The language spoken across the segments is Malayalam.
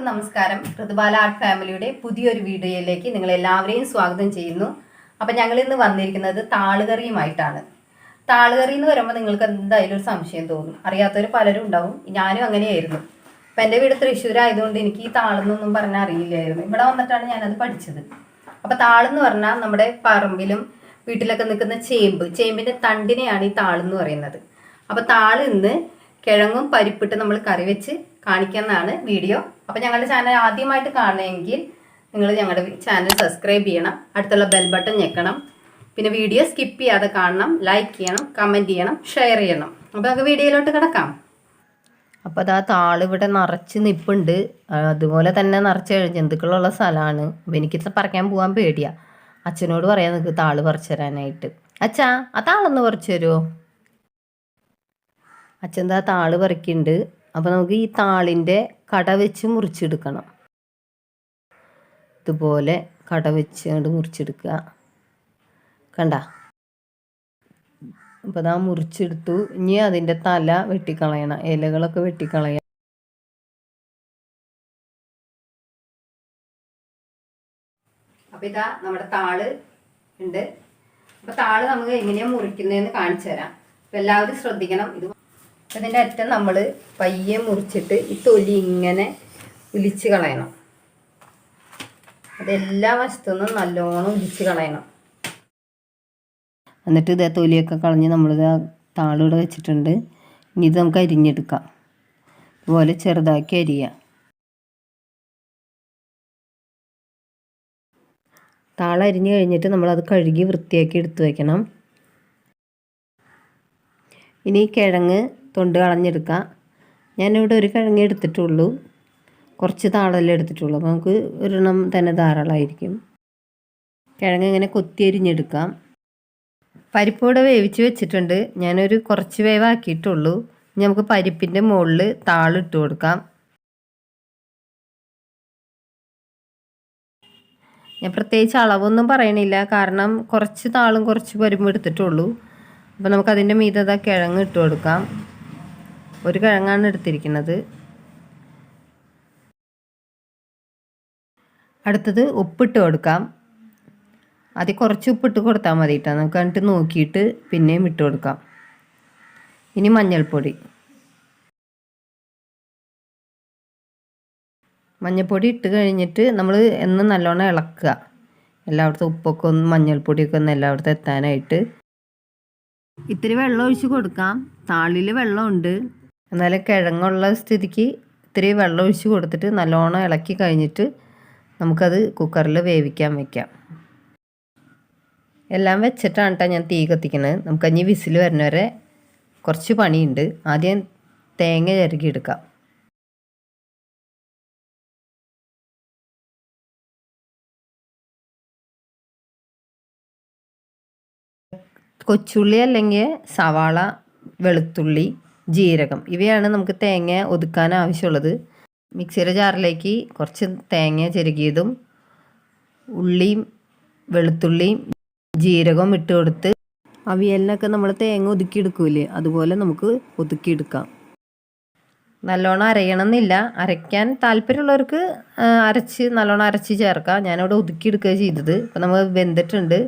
നമസ്കാരം. ഋതുബാല ആർട്ട് ഫാമിലിയുടെ പുതിയൊരു വീഡിയോയിലേക്ക് നിങ്ങൾ എല്ലാവരെയും സ്വാഗതം ചെയ്യുന്നു. അപ്പം ഞങ്ങൾ ഇന്ന് വന്നിരിക്കുന്നത് താളുകറിയുമായിട്ടാണ്. താളുകറി എന്ന് പറയുമ്പോൾ നിങ്ങൾക്ക് എന്തായാലും ഒരു സംശയം തോന്നും. അറിയാത്തവർ പലരും ഉണ്ടാവും. ഞാനും അങ്ങനെയായിരുന്നു. അപ്പം എന്റെ വീട് തൃശ്ശൂർ ആയതുകൊണ്ട് എനിക്ക് ഈ താളെന്നൊന്നും പറഞ്ഞാൽ അറിയില്ലായിരുന്നു. ഇവിടെ വന്നിട്ടാണ് ഞാനത് പഠിച്ചത്. അപ്പം താളെന്ന് പറഞ്ഞാൽ നമ്മുടെ പറമ്പിലും വീട്ടിലൊക്കെ നിൽക്കുന്ന ചേമ്പ്. ചേമ്പിന്റെ തണ്ടിനെയാണ് ഈ താളെന്ന് പറയുന്നത്. അപ്പോൾ താളിന്ന് കിഴങ്ങും പരിപ്പിട്ട് നമ്മൾ കറി വെച്ച് കാണിക്കുന്നതാണ് വീഡിയോ. അപ്പോൾ ഞങ്ങളുടെ ചാനൽ ആദ്യമായിട്ട് കാണണമെങ്കിൽ നിങ്ങൾ ഞങ്ങളുടെ ചാനൽ സബ്സ്ക്രൈബ് ചെയ്യണം അടുത്തുള്ള ബെൽ ബട്ടൺ ഞെക്കണം. പിന്നെ വീഡിയോ സ്കിപ്പ് ചെയ്യാതെ കാണണം ലൈക്ക് ചെയ്യണം കമന്റ് ചെയ്യണം ഷെയർ ചെയ്യണം. അപ്പോൾ നമുക്ക് വീഡിയോയിലോട്ട് കിടക്കാം. അപ്പോൾ അതാ താൾ ഇവിടെ നിറച്ച് നിപ്പുണ്ട്. അതുപോലെ തന്നെ നിറച്ച് ജന്തുക്കളുള്ള സ്ഥലമാണ്. എനിക്ക് പറിക്കാൻ പോകാൻ പേടിയാ. അച്ഛനോട് പറയാൻ നിൽക്ക് താൾ പറിച്ചു തരാനായിട്ട്. അച്ഛാ ആ താളൊന്ന് പറിച്ചു തരുമോ അച്ഛൻ താ താൾ പറിക്കുന്നുണ്ട് അപ്പോൾ നമുക്ക് ഈ താളിന്റെ കട വെച്ച് മുറിച്ചെടുക്കണം. ഇതുപോലെ കട വെച്ച് അങ്ങോട്ട് മുറിച്ചെടുക്കുക. കണ്ട? അപ്പോൾ അതാ മുറിച്ചെടുത്തു. ഇനി അതിന്റെ തല വെട്ടിക്കളയണം. ഇലകളൊക്കെ വെട്ടിക്കളയണം അപ്പോൾ ഇതാ നമ്മുടെ താൾ ഉണ്ട്. അപ്പോൾ താൾ നമുക്ക് എങ്ങനെയാണ് മുറിക്കുന്നതെന്ന് കാണിച്ചു തരാം. അപ്പം എല്ലാവരും ശ്രദ്ധിക്കണം. ഇത് അതിന്റെ അറ്റം നമ്മൾ പയ്യെ മുറിച്ചിട്ട് ഈ തൊലി ഇങ്ങനെ ഉലിച്ച് കളയണം. അതെല്ലാ വശത്തുനിന്നും നല്ലോണം ഉലിച്ച് കളയണം. എന്നിട്ട് ഇതേ തൊലിയൊക്കെ കളഞ്ഞ് നമ്മളിത് താളിവിടെ വെച്ചിട്ടുണ്ട്. ഇനി ഇത് നമുക്ക് അരിഞ്ഞെടുക്കാം. ഇതുപോലെ ചെറുതാക്കി താള അരിഞ്ഞ് കഴിഞ്ഞിട്ട് നമ്മളത് കഴുകി വൃത്തിയാക്കി എടുത്തു വയ്ക്കണം ഇനി കിഴങ്ങ് തൊണ്ട് കളഞ്ഞെടുക്കുക ഞാനിവിടെ ഒരു കിഴങ്ങ് എടുത്തിട്ടുള്ളൂ. കുറച്ച് താളല്ലേ എടുത്തിട്ടുള്ളൂ. അപ്പോൾ നമുക്ക് ഒരെണ്ണം തന്നെ ധാരാളമായിരിക്കും. കിഴങ്ങ് ഇങ്ങനെ കൊത്തി അരിഞ്ഞെടുക്കാം. പരിപ്പ് ഇവിടെ വേവിച്ച് വെച്ചിട്ടുണ്ട്. ഞാനൊരു കുറച്ച് വേവാക്കിയിട്ടുള്ളൂ. ഇനി നമുക്ക് പരിപ്പിന്റെ മുകളിൽ താളിട്ട് കൊടുക്കാം. ഞാൻ പ്രത്യേകിച്ച് അളവൊന്നും പറയണില്ല. കാരണം കുറച്ച് താളും കുറച്ച് പരിപ്പും എടുത്തിട്ടുള്ളൂ. അപ്പോൾ നമുക്കതിന്റെ മീതത കിഴങ്ങ് ഇട്ട് കൊടുക്കാം. ഒരു കിഴങ്ങാണ് എടുത്തിരിക്കുന്നത്. അടുത്തത് ഉപ്പിട്ട് കൊടുക്കാം. ആദ്യം കുറച്ച് ഉപ്പിട്ട് കൊടുത്താൽ മതി കേട്ടോ നമുക്ക് എന്നിട്ട് നോക്കിയിട്ട് പിന്നെയും ഇട്ട് കൊടുക്കാം. ഇനി മഞ്ഞൾപ്പൊടി. മഞ്ഞൾപ്പൊടി ഇട്ട് കഴിഞ്ഞിട്ട് നമ്മൾ എന്ന് നല്ലോണം ഇളക്കുക. എല്ലായിടത്തും ഉപ്പൊക്കെ ഒന്ന് മഞ്ഞൾപ്പൊടിയൊക്കെ ഒന്ന് എല്ലായിടത്തും എത്താനായിട്ട്. ഇത്തിരി വെള്ളം ഒഴിച്ച് കൊടുക്കാം. താളിൽ വെള്ളമുണ്ട്. എന്നാലും കിഴങ്ങുള്ള സ്ഥിതിക്ക് ഇത്തിരി വെള്ളം ഒഴിച്ച് കൊടുത്തിട്ട് നല്ലോണം ഇളക്കി കഴിഞ്ഞിട്ട് നമുക്കത് കുക്കറിൽ വേവിക്കാൻ വെക്കാം. എല്ലാം വെച്ചിട്ടാണ് കേട്ടോ ഞാൻ തീ കത്തിക്കുന്നത് നമുക്ക് അഞ്ഞ് വിസിൽ വരുന്നവരെ കുറച്ച് പണിയുണ്ട്. ആദ്യം തേങ്ങ ചിരകി എടുക്കാം. കൊച്ചുള്ളി അല്ലെങ്കിൽ സവാള വെളുത്തുള്ളി ജീരകം. ഇവയാണ് നമുക്ക് തേങ്ങ ഒതുക്കാൻ ആവശ്യമുള്ളത്. മിക്സിയുടെ ജാറിലേക്ക് കുറച്ച് തേങ്ങ ചെരുകിയതും ഉള്ളിയും വെളുത്തുള്ളിയും ജീരകവും ഇട്ട് കൊടുത്ത് അവിയലിനൊക്കെ നമ്മൾ തേങ്ങ ഒതുക്കിയെടുക്കൂലേ അതുപോലെ നമുക്ക് ഒതുക്കിയെടുക്കാം നല്ലോണം അരയണമെന്നില്ല. അരയ്ക്കാൻ താല്പര്യമുള്ളവർക്ക് അരച്ച് നല്ലോണം അരച്ച് ചേർക്കാം. ഞാനിവിടെ ഒതുക്കിയെടുക്കുക ചെയ്തത്. ഇപ്പം നമ്മൾ വെന്തിട്ടുണ്ട്.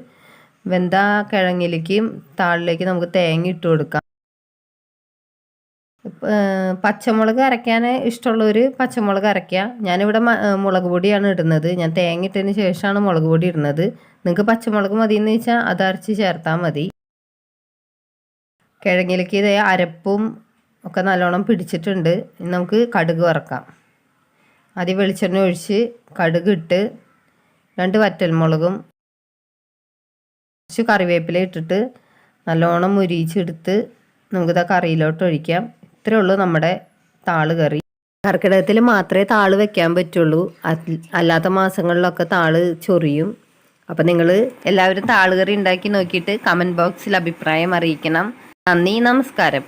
വെന്ത കിഴങ്ങിലേക്കും താളിലേക്ക് നമുക്ക് തേങ്ങ ഇട്ട് കൊടുക്കാം. പച്ചമുളക് അരയ്ക്കാൻ ഇഷ്ടമുള്ളവർ പച്ചമുളക് അരയ്ക്കുക. ഞാനിവിടെ മുളക് പൊടിയാണ് ഇടുന്നത്. ഞാൻ തേങ്ങ ഇട്ടതിന് ശേഷമാണ് മുളക് പൊടി ഇടുന്നത്. നിങ്ങൾക്ക് പച്ചമുളക് മതി എന്ന് വെച്ചാൽ അരച്ച് ചേർത്താൽ മതി. കിഴങ്ങിലേക്ക് ഇതേ അരപ്പും ഒക്കെ നല്ലോണം പിടിച്ചിട്ടുണ്ട്. നമുക്ക് കടുക് വറക്കാം. ആദ്യം വെളിച്ചെണ്ണ ഒഴിച്ച് കടുക് ഇട്ട് രണ്ട് വറ്റൽമുളകും കുറച്ച് കറിവേപ്പില ഇട്ടിട്ട് നല്ലോണം മുരിച്ചെടുത്ത് നമുക്കിത് കറിയിലോട്ട് ഒഴിക്കാം. ഇത്രേ ഉള്ളൂ നമ്മുടെ താൾ കറി. കർക്കിടകത്തിൽ മാത്രമേ താൾ വെക്കാൻ പറ്റുള്ളൂ. അല്ലാത്ത മാസങ്ങളിലൊക്കെ താൾ ചൊറിയും. അപ്പം നിങ്ങൾ എല്ലാവരും താളുകറി ഉണ്ടാക്കി നോക്കിയിട്ട് കമന്റ് ബോക്സിൽ അഭിപ്രായം അറിയിക്കണം. നന്ദി നമസ്കാരം.